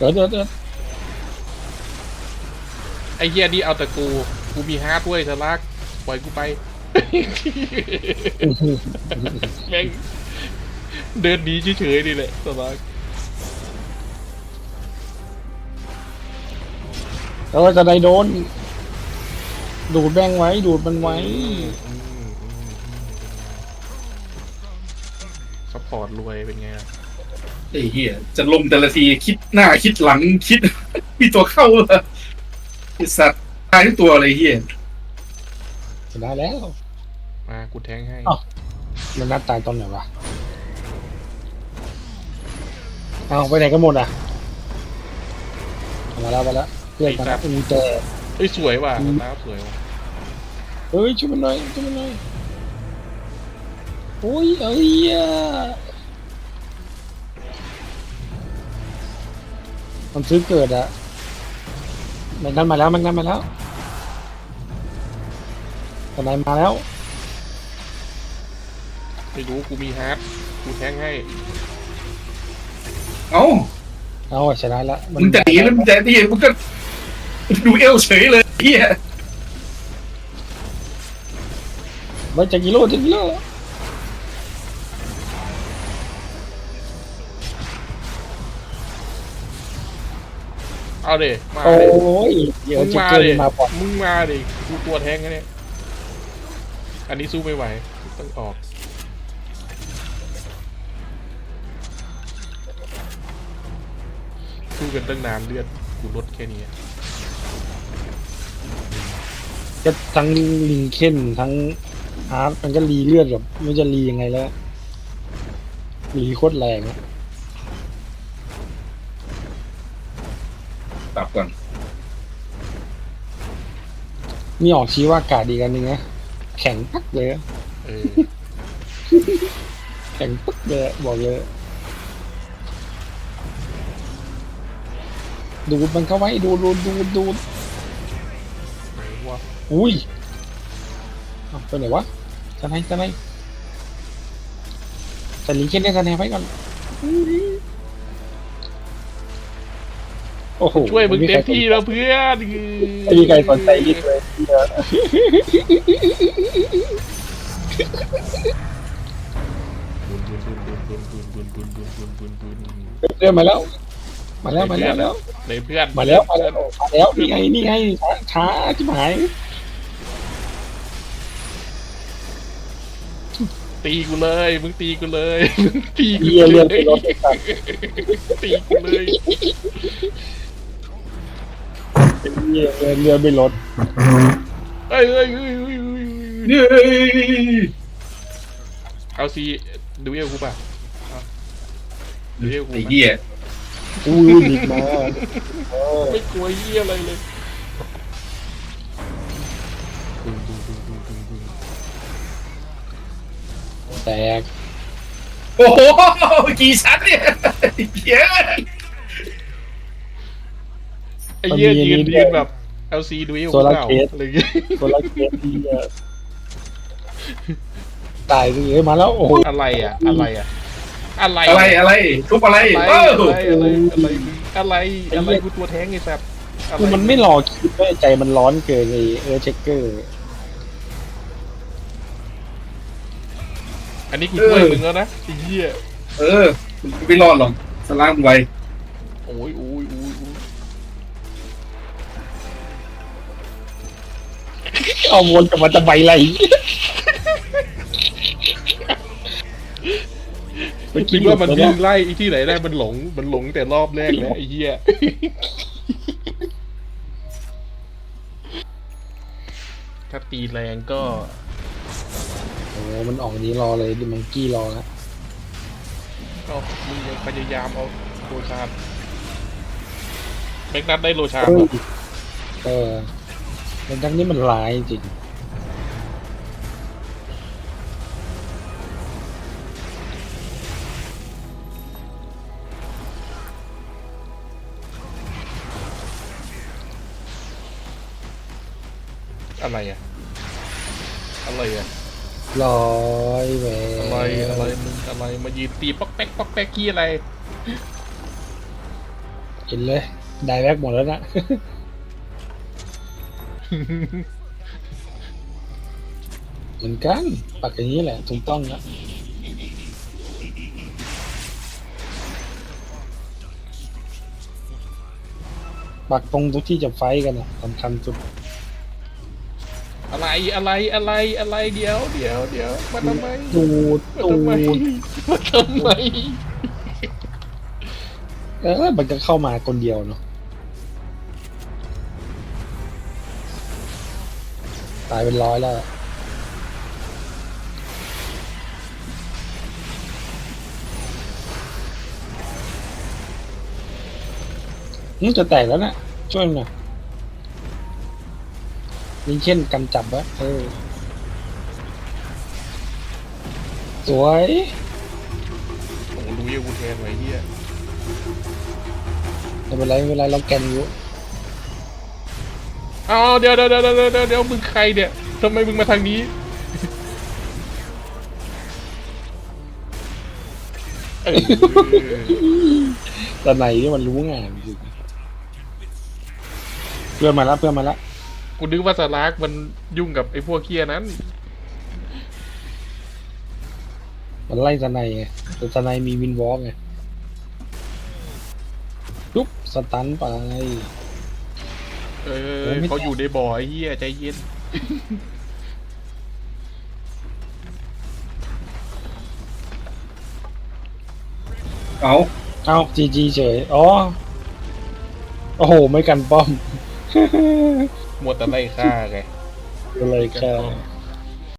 เดี๋ยวเดี๋ยวเดี๋ยวไอ้เหี้ยนี่เอาแต่กู กูมีฮาร์ดด้วยสลักปล่อยกูไป แม่งเดินหนีเฉยๆนี่แหละสลักแล้วจะได้โดน ดูดแบงไว้ ดูดมันไว้ซัพพอร์ตรวยเป็นไงล่ะ ไอ้เหี้ยจะลงแต่ละทีคิดหน้าคิดหลังคิด มีตัวเข้าเลยไอ้สัตว์ตายทุกตัวเลยไอ้เหี้ยชนะแล้ว มากูแทงให้อ้าว มันนัดตายตอนไหนวะเอาไปไหนกันหมดอะมาแล้วมาแล้วเพื่อนมาแล้วอูแต่เอ้ยสวยว่ะอืมน้ำสวยว่ะเฮ้ยช่วยมันหน่อยช่วยมันหน่อยโอ้ยเอ้ยอะ มันซื้อเกิดอะมันนั่นมาแล้วมันนั่นมาแล้วทนายมาแล้ว ไม่รู้กูมีฮาร์ดกูแทงให้เอ้าเอาชนะละมึงจะหนีแล้วมึงจะที่มึงก็ดูเอลเฉยเลยไอ้เหี้ยมันจะกิโลจะกิโล เอาเดมาโอ้เดยเดี๋ยวมึงจะมาเกินเดมาปอดมึงมาเดกูตัวแทงกันเนี่ยอันนี้สู้ไม่ไหวต้องออกสู้กันตั้งนานเลือดกูลดแค่นี้อะจะทั้งลิงเคนทั้งอาร์ตมันก็รีเลือดแบบไม่รู้จะรียังไงแล้วรีโคตรแรงอะ ปรับก่อน นี่ออกชี้ว่าอากาศดีกันนึงนะ แข็งปักเลยอะเออแข็งปักเลยอะบอกเลย ดูดมันเข้าไว้ ดูดดูดดูดดูดไหนวะอุ้ยเอาไปไหนวะจะไหนจะไหนจะลิงเคนได้คะแนนไว้ก่อน โอ้โหช่วยมึงเต็มที่แล้วเพื่อนไม่มีใครสนใจยิ่งเลยเพื่อนมาแล้ว มาแล้ว มาแล้วเลยเพื่อน มาแล้ว มาแล้ว มาแล้ว นี่ไง นี่ไง ช้าจิ๋หาย ตีกูเลย มึงตีกูเลย มึงตีกูเลยตีกูเลย เรือเรือนไปรถเอ้ยเอ้ยเอ้ยเอ้ยเอ้ยเฮ้ยเอาซีดูเอลกูป่ะเอาดูเอลกูไอ้ป่ะเหี้ยอุ้ยดิกมาเออไม่กลัวเหี้ยอะไรเลยดึงดึงดึงดึงดึงดึงแตกโอ้โหกี่ชั้นเนี่ยไอ้เหี้ย ไอ้เหี้ยยืนยืนแบบเอลซีดูเอลกูเปล่าอะไรเงี้ยคนละเกมดีอะตายเลยเอ้ยมาแล้วโอ้โหอะไรอะ อะไรอะ อะไร อะไรอะไรทุบอะไรอะไรเอออะไรอะไรอะไรอะไรอะไรกูตัวแท้งไอ้แซบอะไรคือมันไม่รอคิดด้วยใจมันร้อนเกินเลยเออเช็คเกอร์อันนี้กูช่วยมึงแล้วนะไอ้เหี้ยเออไม่รอดหรอกสลามไวโอ้ยโอ้ยโอ้ยโอ้ เอาวนกลับมาจะใบอะไรไม่คิดว่ามันวิ่งไล่ไอ้ที่ไหนได้มันหลง มันหลงแต่รอบแรกแล้วไอ้เหี้ยถ้าตีแรงก็ โอ้มันออกนี้รอเลยดิมังกี้รอแล้วก็มึงยังพยายามเอาโลชานแม็กนัทได้โลชานเอเหรอ อเออมันทั้งนี้มันร้ายจริงอะไรอะ อะไรอะร้อยแหวอะไร อะไร มึง อะไร มายืนตีป๊อกแป๊กป๊อกแป๊กกี้อะไร กินเลย ได้แบ็กหมดแล้วนะ เหมือนกัน ปักอย่างนี้แหละ ถูกต้องนะปักตรงทุกที่จะไฟท์กันอะสำคัญสุด อะไรอะไรอะไรอะไรเดี๋ยวเดี๋ยวเดี๋ยวมาทำไมตูดมาตูทำไมดมาทำไม เออมันก็เข้ามาคนเดียวเนาะ ตายเป็นร้อยแล้วอะนี่จะแตกแล้วนะช่วยหน่อยนี่เช่นกำจับวะเออ สวยโอ้โหรู้ยังกูแทนไว้เฮียไม่เป็นไรไม่เป็นไรเราแกนอยู่ เอาเดี๋ยวเดี๋ยวเดี๋ยวเดี๋ยวเดี๋ยวเดี๋ยวมึงใครเนี่ยทำไมมึงมาทางนี้ เออแต่ไหนนี่มันรู้งานจริงเพื่อนมาแล้วเพื่อนมาแล้วกูนึกว่าสลากมันยุ่งกับไอ้พวกเคียนั้น มันไล่สไนไงแต่สไนมีวินวอล์กไงปุ๊บสตันไป เออเขาอยู่ในบ่อไอ้เฮียใจเย็นเอาเอ้าจีจีเฉยอ๋อโอ้โห ไม่กันป้อมหมดแต่ไล่ฆ่าไงอะไรแค่ไม่กันป้อม